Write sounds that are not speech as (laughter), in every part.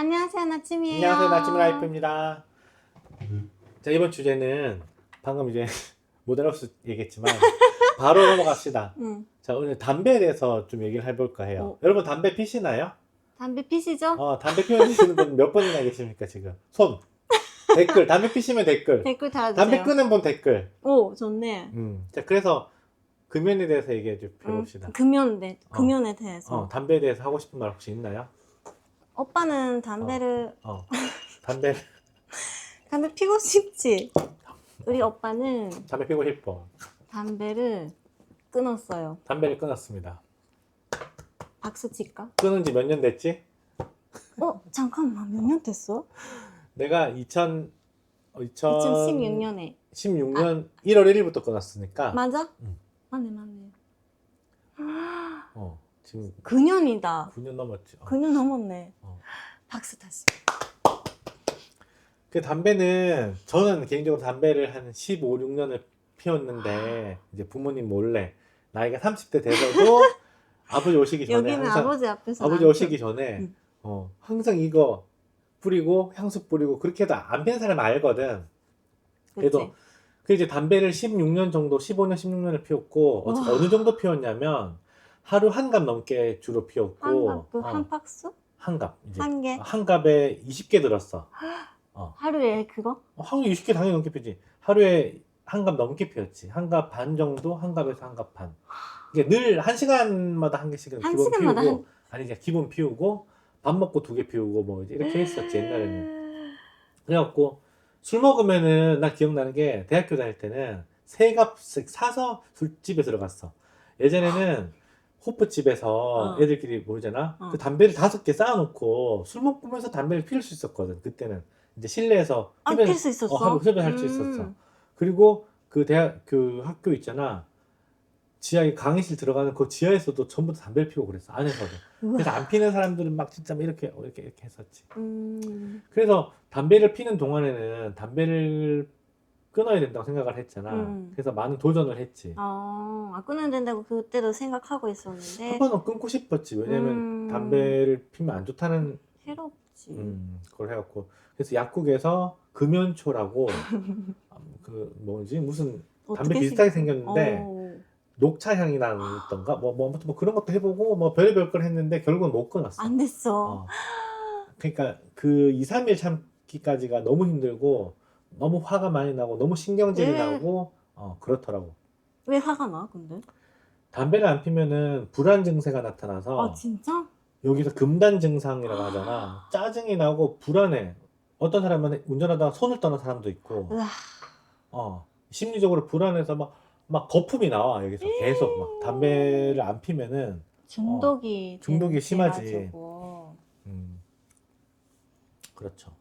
안녕하세요, 나침이에요. 안녕하세요 나침 라이프입니다. 자 이번 주제는 방금 이제 (laughs) 모델하우스 얘기했지만 (laughs) 바로 넘어갑시다. 응. 자 오늘 담배에 대해서 좀 얘기를 해볼까 해요. 어. 여러분 담배 피시나요? 담배 피시죠? 어 담배 피우시는 분 몇 분이나 계십니까 지금? 손 댓글 담배 피시면 댓글 댓글 달아주세요. 담배 끄는 분 댓글. 오, 좋네. 음. 자 그래서 금연에 대해서 얘기해 좀 해봅시다. 음, 금연에 어. 금연에 대해서. 어 담배에 대해서 하고 싶은 말 혹시 있나요? 오빠는 담배를 어 담배 (laughs) 담배 피고 싶지. 우리 오빠는 담배 피고 싶어. 담배를 끊었어요. 담배를 끊었습니다. 박수 칠까? 끊은 지 몇 년 됐지? 어, 잠깐만. 몇 년 됐어? 내가 2000, 어, 2000 2016년에. 16년 1월 1일부터 끊었으니까 맞아? 응. 맞네, 맞네. 어, 지금 9년이다. 9년 넘었지. 어. 9년 넘었네. 어. 박수 다시. 그 담배는 저는 개인적으로 담배를 한 15, 16년을 피웠는데 이제 부모님 몰래 나이가 30대 돼서도 (laughs) 아버지 오시기 전에 여기는 항상 아버지 앞에서 아버지 안 오시기 전에 응. 어, 항상 이거 뿌리고 향수 뿌리고 그렇게 해도 안 피는 사람 알거든. 그래도 그치? 그 이제 담배를 16년 정도, 15년, 16년을 피웠고 어, 와. 어느 정도 피웠냐면 하루 한 갑 넘게 주로 피웠고 한, 그 어, 한 박스? 한 갑. 이제 한 개? 한 갑에 20개 들었어. 하루에 그거? 어, 하루에 20개 당연히 넘게 피지. 하루에 한갑 넘게 피웠지. 한갑 반 정도, 한 갑에서 한갑 반. 이게 늘 한 시간마다 한 개씩은 한 기본 시간마다 피우고 아니 이제 기본 피우고 밥 먹고 두 개 피우고 뭐 이제 이렇게 했었지 옛날에는. 음. 그래갖고 술 먹으면은 나 기억나는 게 대학교 다닐 때는 세 갑씩 사서 술집에 들어갔어. 예전에는 호프집에서 어. 애들끼리 모이잖아. 어. 그 담배를 다섯 개 쌓아놓고 술 먹으면서 담배를 피울 수 있었거든. 그때는 이제 실내에서 아, 흡연- 필수 있었어? 어, 하루 흡연할 수 음. 있었어. 그리고 그 대학 그 학교 있잖아. 지하에 강의실 들어가는 그 지하에서도 전부 다 담배를 피우고 그랬어. 안에서도. 우와. 그래서 안 피는 사람들은 막 진짜 막 이렇게 이렇게 이렇게 했었지. 음. 그래서 담배를 피는 동안에는 담배를 끊어야 된다고 생각을 했잖아. 음. 그래서 많은 도전을 했지. 어, 아, 끊어야 된다고 그때도 생각하고 있었는데 한 번은 끊고 싶었지. 왜냐면 음. 담배를 피면 안 좋다는 해롭지. 음, 그걸 해갖고 그래서 약국에서 금연초라고 (laughs) 그 뭐지 무슨 담배 비슷하게 생- 생겼는데 어. 녹차 향이 나던가 뭐, 뭐, 아무튼 뭐 그런 것도 해보고 뭐 별의별 걸 했는데 결국은 못 끊었어. 안 됐어. 어. 그러니까 그 2, 3일 참기까지가 너무 힘들고 너무 화가 많이 나고 너무 신경질이 네. 나고 어, 그렇더라고. 왜 화가 나, 근데? 담배를 안 피면은 불안 증세가 나타나서 아, 진짜? 여기서 금단 증상이라고 하잖아. 짜증이 나고 불안해. 어떤 사람은 운전하다가 손을 떠는 사람도 있고, 으아, 어, 심리적으로 불안해서 막, 막 거품이 나와, 여기서 계속 막 담배를 안 피면은, 중독이 어, 중독이 돼- 심하지. 돼가지고. 음, 그렇죠.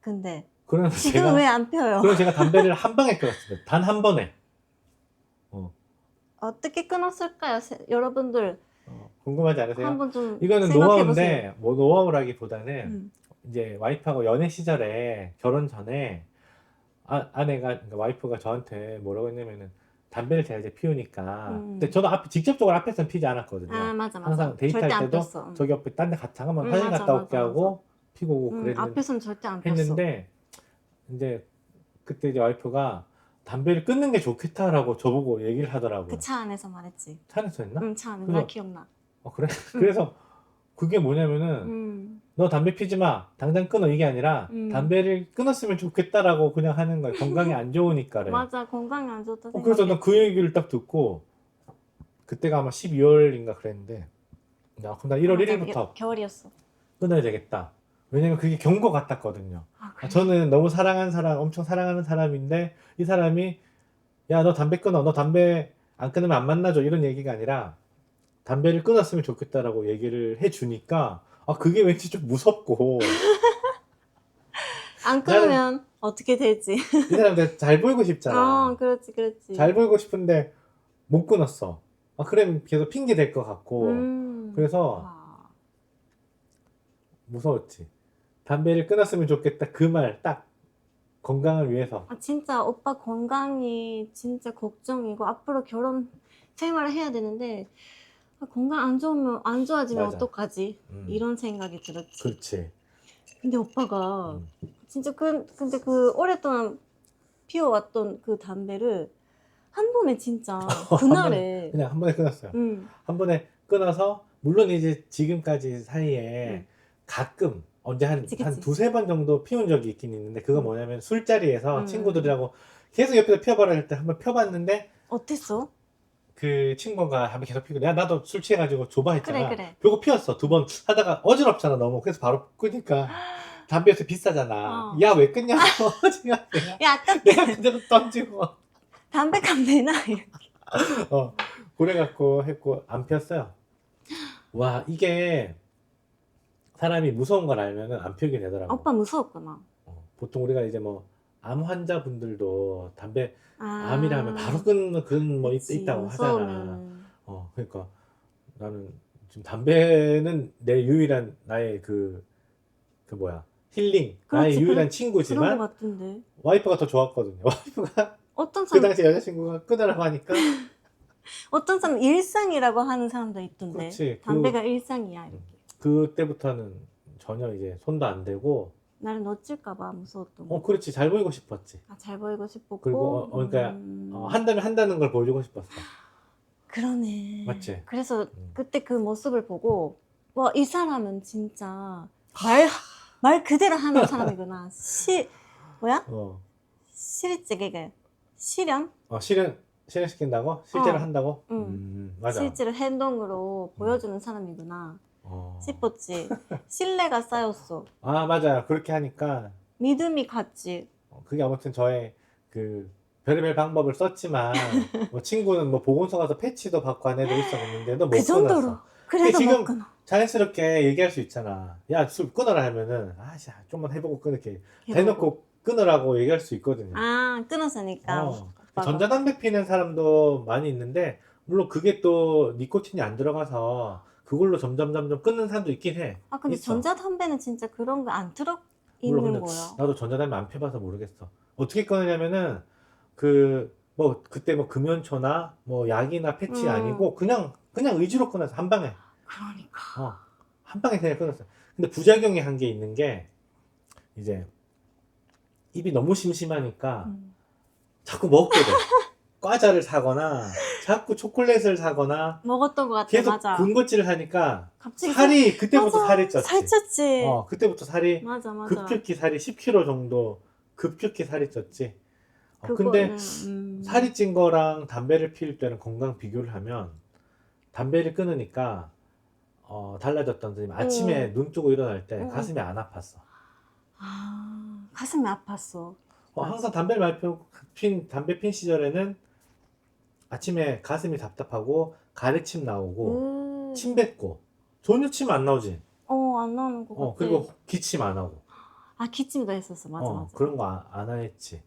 근데 그래서 지금 제가, 왜 안 펴요? 그래서 제가 담배를 한 방에 끊었습니다. 단 한 번에. 어떻게 끊었을까요? 세- 여러분들 어, 궁금하지 않으세요? 한번 좀 이거는 생각해 보세요. 노하우인데, 뭐 노하우라기보다는, 음. 이제 와이프하고 연애 시절에 결혼 전에 아, 아내가 그러니까 와이프가 저한테 뭐라고 했냐면은 담배를 제가 이제 피우니까 음. 근데 저도 앞에 직접적으로 앞에서는 피지 않았거든요. 아 맞아 맞아. 항상 데이트할 절대 안 때도 폈어. 응. 저기 옆에 딴데 같이 잠깐만 음, 사진 맞아, 갔다 올게 맞아, 하고 피고 오고 응, 그랬는, 앞에서는 절대 안 폈어. 했는데 이제 그때 이제 와이프가 담배를 끊는 게 좋겠다라고 저보고 얘기를 하더라고. 그차 안에서 말했지. 차 안에서 했나? 응, 차 안에 그거- 나 기억나. 어, 그래? (laughs) 그래서 그게 뭐냐면은 음. 너 담배 피지 마. 당장 끊어. 이게 아니라 음. 담배를 끊었으면 좋겠다라고 그냥 하는 거야. 건강에 안 좋으니까래. 맞아 건강에 안 좋다 어. 그래서 나그 얘기를 딱 듣고 그때가 아마 12월인가 그랬는데 야, 그럼 나 1월 맞아, 1일부터 겨- 겨울이었어. 끊어야 되겠다. 왜냐면 그게 경고 같았거든요. 아, 아, 그래? 저는 너무 사랑하는 사람, 엄청 사랑하는 사람인데 이 사람이 야, 너 담배 끊어. 너 담배 안 끊으면 안 만나줘. 이런 얘기가 아니라 담배를 끊었으면 좋겠다라고 얘기를 해주니까 아, 그게 왠지 좀 무섭고 (laughs) 안 끊으면 어떻게 되지? 이 사람 내가 잘 보이고 싶잖아. 어, 그렇지, 그렇지. 잘 보이고 싶은데 못 끊었어. 아, 그러면 계속 핑계 될 것 같고 음. 그래서 와. 무서웠지. 담배를 끊었으면 좋겠다. 그 말 딱 건강을 위해서. 아, 진짜 오빠 건강이 진짜 걱정이고 앞으로 결혼 생활을 해야 되는데 아, 건강 안 좋으면 안 좋아지면 맞아. 어떡하지? 음, 이런 생각이 들었지. 그렇지. 근데 오빠가 음. 진짜 그 근데 그 오랫동안 피워왔던 그 담배를 한 번에 진짜 (laughs) 그날에 그냥 한 번에 끊었어요. 음, 한 번에 끊어서 물론 이제 지금까지 사이에 응. 가끔 언제 한, 그치, 한 그치. 두세 번 정도 피운 적이 있긴 있는데 그거 응. 뭐냐면 술자리에서 응. 친구들이라고 계속 옆에서 피워봐라 할 때 한번 펴봤는데 어땠어? 그 친구가 한번 계속 피고 야 나도 술 취해가지고 줘봐 했잖아 그래 그래. 그거 피웠어 두 번 하다가 어지럽잖아 너무 그래서 바로 끄니까 (gasps) 담배에서 비싸잖아 어. 야 왜 끊냐고 (laughs) (laughs) 내가, 야 아까 (laughs) 내가 그대로 던지고 담배값 내나 어 그래갖고 했고 안 폈어요 와 이게 사람이 무서운 걸 알면은 안 피우게 되더라고 오빠 무서웠구나. 어, 보통 우리가 이제 뭐 암 환자분들도 담배 아, 암이라 하면 바로 끊는 그런 뭐 있, 그치, 있다고 하잖아 무서우면. 어 그러니까 나는 지금 담배는 내 유일한 나의 그 그 뭐야 힐링 나의 그렇지, 유일한 그런- 친구지만 그런 것 같은데. 와이프가 더 좋았거든요 (laughs) 와이프가 어떤 그 사람 당시 여자친구가 끊으라고 하니까 (laughs) 어떤 사람 일상이라고 하는 사람도 있던데. 그렇지 그, 담배가 일상이야. 이렇게. 그때부터는 전혀 이제 손도 안 대고 나를 놓칠까봐 무서웠던 거. 어 그렇지 잘 보이고 싶었지 아, 잘 보이고 싶었고. 그리고 어, 어, 그러니까 음, 어, 한다면 한다는 걸 보여주고 싶었어 그러네. 맞지? 그래서 음. 그때 그 모습을 보고 와 이 사람은 진짜 말 말 그대로 하는 사람이구나. (laughs) 시 뭐야? 어, 실제게 실현? 어 실현 실현시킨다고 실제로 어. 한다고 응. 음, 맞아 실제로 행동으로 보여주는 사람이구나 어. 싶었지. 신뢰가 쌓였어. 아 맞아 그렇게 하니까 믿음이 갔지. 어, 그게 아무튼 저의 그 별의별 방법을 썼지만 뭐 친구는 뭐 보건소 가서 패치도 받고 한 애도 있었는데도 못 그 정도로. 끊었어. 그래서 지금- 못 끊어. 자연스럽게 얘기할 수 있잖아. 야 술 끊어라 하면은 아씨 좀만 해보고 끊을게. 대놓고 끊으라고 얘기할 수 있거든요. 아 끊었으니까. 어. 오빠가. 전자담배 피는 사람도 많이 있는데 물론 그게 또 니코틴이 안 들어가서 그걸로 점점 점점 끊는 사람도 있긴 해. 아 근데 있어. 전자담배는 진짜 그런 거 안 들어 있는 근데 거야. 나도 전자담배 안 펴봐서 모르겠어. 어떻게 끊느냐면은 그 뭐 그때 뭐 금연초나 뭐 약이나 패치 음. 아니고 그냥 그냥 의지로 끊었어 한 방에. 그러니까. 어, 한 방에 그냥 끊었어. 근데 부작용이 한 게 있는 게 이제 입이 너무 심심하니까 음. 자꾸 먹게 돼. (laughs) 과자를 사거나 자꾸 초콜릿을 사거나 먹었던 것 같아. 계속 맞아. 군것질을 하니까 갑자기 살이 그때부터 맞아. 살이 쪘지. 살쪘지. 어, 그때부터 살이 맞아 맞아. 급격히 살이 10kg 정도 급격히 살이 쪘지. 어, 근데 그거는, 음, 살이 찐 거랑 담배를 피울 때는 건강 비교를 하면 담배를 끊으니까 어, 달라졌던 점이 아침에 눈 뜨고 일어날 때 음, 음. 가슴이 안 아팠어. 아 가슴이 아팠어. 어. 항상 담배를 많이 핀 담배 핀 시절에는 아침에 가슴이 답답하고 가래침 나오고 음. 침 뱉고 전혀 침 안 나오지. 어 안 나오는 것 같아. 어, 그리고 기침 안 하고. 아 기침도 했었어. 맞아 어, 맞아. 그런 거 안 했지.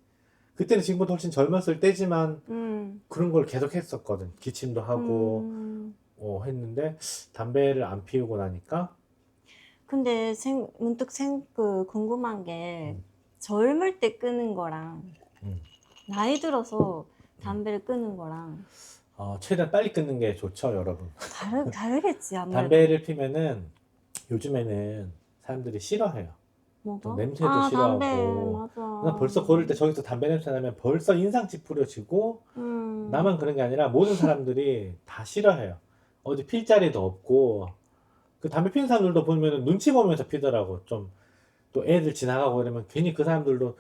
그때는 지금보다 훨씬 젊었을 때지만 음. 그런 걸 계속 했었거든. 기침도 하고 음. 어, 했는데 담배를 안 피우고 나니까 근데 생, 문득 생, 그 궁금한 게 음. 젊을 때 끄는 거랑 음. 나이 들어서 담배를 끄는 거랑 어, 최대한 빨리 끊는 게 좋죠, 여러분. 다르, 다르겠지 아무래도. 담배를 피면은 요즘에는 사람들이 싫어해요. 뭐가? 냄새도 아, 싫어하고. 담배 맞아. 벌써 걸을 때 저기서 담배 냄새 나면 벌써 인상 찌푸려지고 음. 나만 그런 게 아니라 모든 사람들이 다 싫어해요. 어디 필 자리도 없고 그 담배 피는 사람들도 보면 눈치 보면서 피더라고. 좀 또 애들 지나가고 이러면 괜히 그 사람들도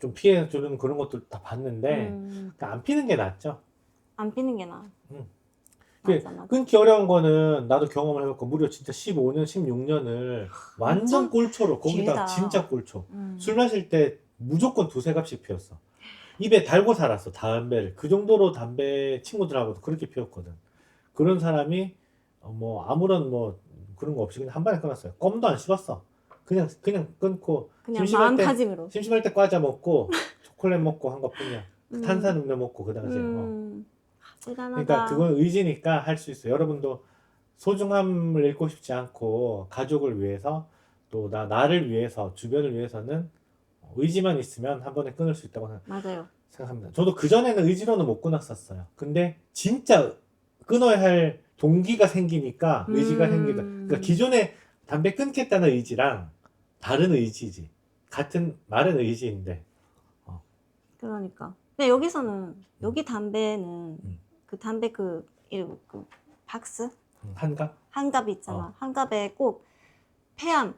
좀 피해 주는 그런 것들 다 봤는데 음. 그러니까 안 피는 게 낫죠. 안 피는 게 나아. 음. 그 맞아 맞아. 끊기 어려운 거는 나도 경험을 해봤고 무려 진짜 15년, 16년을 완전 꼴초로 거기다 길다. 진짜 꼴초. 음. 술 마실 때 무조건 두세 갑씩 피웠어. 입에 달고 살았어, 담배를. 그 정도로 담배 친구들하고도 그렇게 피웠거든. 그런 사람이 어, 뭐 아무런 뭐 그런 거 없이 그냥 한 번에 끊었어요. 껌도 안 씹었어. 그냥 그냥 끊고 그냥 심심할 때 마음가짐으로. 심심할 때 과자 먹고 (laughs) 초콜릿 먹고 한 것뿐이야. 음. 탄산 음료 먹고 그 당시에. 어. 음. 대단하다. 그러니까 그건 의지니까 할 수 있어요. 여러분도 소중함을 잃고 싶지 않고 가족을 위해서 또 나 나를 위해서 주변을 위해서는 의지만 있으면 한 번에 끊을 수 있다고 생각- 맞아요. 생각합니다. 저도 그 전에는 의지로는 못 끊었었어요. 근데 진짜 끊어야 할 동기가 생기니까 의지가 음. 생기다. 그러니까 기존에 담배 끊겠다는 의지랑 다른 의지지. 같은 말은 의지인데. 그러니까. 근데 여기서는 여기 담배는 음. 그 담배 그, 이름 그 박스 음, 한가? 한갑 있잖아. 어. 한갑에 꼭 폐암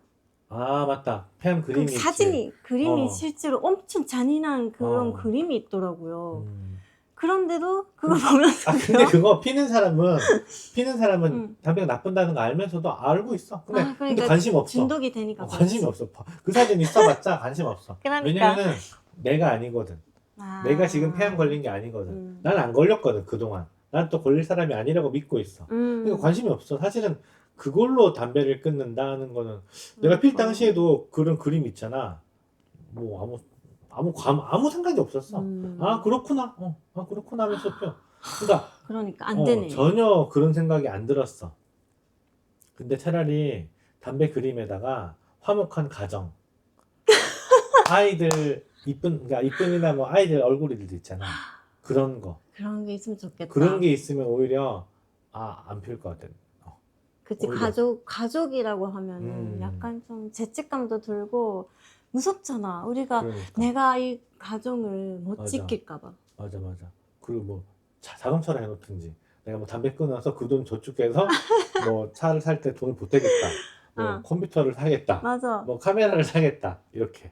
아 맞다. 폐암 그 그림이 있지. 사진이 그림이 어. 실제로 엄청 잔인한 그런 어. 그림이 있더라고요. 음. 그런데도 그거 보면서 아 근데 그거 피는 사람은 피는 사람은 음. 담배가 나쁜다는 거 알면서도 알고 있어. 근데, 아, 근데 그러니까 관심 없어. 중독이 되니까 어, 관심이. 없어. 그 사진 있어봤자 관심 없어. 그러니까. 왜냐면은 내가 아니거든. 아. 내가 지금 폐암 걸린 게 아니거든. 음. 난안 걸렸거든 그 동안. 난 또 걸릴 사람이 아니라고 믿고 있어. 음. 그러니까 관심이 없어. 사실은 그걸로 담배를 끊는다는 거는 내가 필. 당시에도 그런 그림 있잖아. 뭐 아무 아무 감 아무 생각이 없었어. 음. 아 그렇구나. 어, 아 그렇구나 하면서 펴. 그러니까 그러니까 안 어, 되네. 전혀 그런 생각이 안 들었어. 근데 차라리 담배 그림에다가 화목한 가정, (laughs) 아이들 이쁜, 그러니까 이쁜이나 뭐 아이들 얼굴들 있잖아. 그런 거, 그런 게 있으면 좋겠다. 그런 게 있으면 오히려 아안 필 것 같아. 어. 그치 오히려. 가족 가족이라고 하면 은 음. 약간 좀 죄책감도 들고 무섭잖아. 우리가 그러니까 내가 이 가정을 못 맞아. 지킬까봐. 맞아 맞아. 그리고 뭐 자, 자동차를 해놓든지 내가 뭐 담배 끊어서 그 돈 저축해서 (laughs) 뭐 차를 살 때 돈을 보태겠다. 뭐 어. 컴퓨터를 사겠다. 맞아. 뭐 카메라를 사겠다 이렇게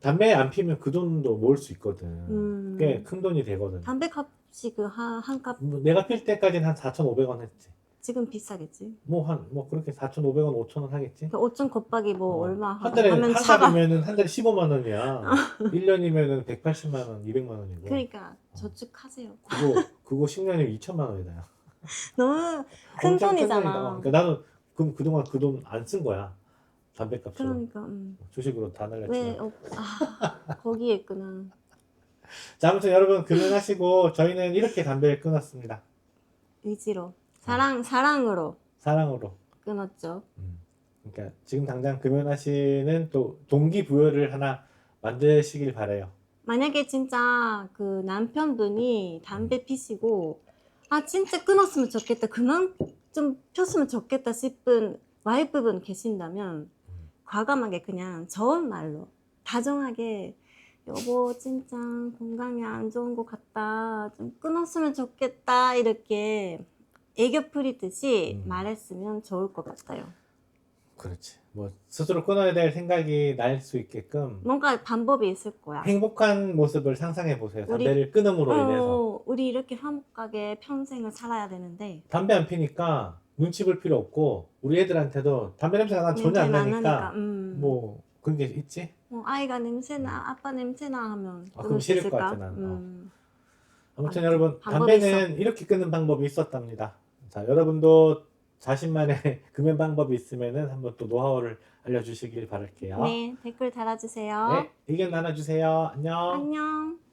담배 안 피면 그 돈도 모을 수 있거든 음. 꽤 큰 돈이 되거든 담배 값이 그 한 값 뭐 내가 필 때까지는 한 4,500원 했지 지금 비싸겠지. 뭐 한 뭐 그렇게 4,500원 5,000원 하겠지 그 5천 곱하기 뭐 어. 얼마 한 달에 하면 한 차가 달이면은 한 달에 15만 원이야 1년이면은 180만 원 200만 원이고 그러니까 저축하세요. 그거 그거 10년이면 2천만 원이다 (laughs) 너무 큰 엄청 돈이잖아. 돈이다. 그러니까 나는 그럼 그동안 그 돈 안 쓴 거야 담배값으로 그러니까 음. 주식으로 다 왜 날렸지만 어, 아, 거기에 있구나. (laughs) 자 아무튼 여러분 금연하시고 저희는 이렇게 담배를 끊었습니다 의지로 사랑 사랑으로 사랑으로 끊었죠. 음. 그러니까 지금 당장 금연하시는 또 동기부여를 하나 만드시길 바래요. 만약에 진짜 그 남편분이 담배 피시고 아 진짜 끊었으면 좋겠다 그만 좀 폈으면 좋겠다 싶은 와이프분 계신다면 과감하게 그냥 좋은 말로 다정하게 여보 진짜 건강에 안 좋은 것 같다 좀 끊었으면 좋겠다 이렇게 애교 부리듯이 음. 말했으면 좋을 것 같아요 그렇지. 뭐 스스로 끊어야 될 생각이 날 수 있게끔 뭔가 방법이 있을 거야 행복한 모습을 상상해 보세요. 우리- 담배를 끊음으로 인해서 어, 우리 이렇게 화목하게 평생을 살아야 되는데 담배 안 피니까 눈치 볼 필요 없고 우리 애들한테도 담배 냄새가 나 전혀 안 냄새는 안 나니까 음. 뭐 그런 게 있지. 뭐 아이가 냄새나 아빠 냄새나 하면 아, 끊을 그럼 수 싫을 것 있을까? 같아, 나는. 음. 아무튼 방- 여러분 방법이 담배는 이렇게 끊는 방법이 있었답니다. 자 여러분도 자신만의 (laughs) 금연 방법이 있으면은 한번 또 노하우를 알려주시길 바랄게요. 네 댓글 달아주세요. 네, 의견 나눠주세요. 안녕. 안녕.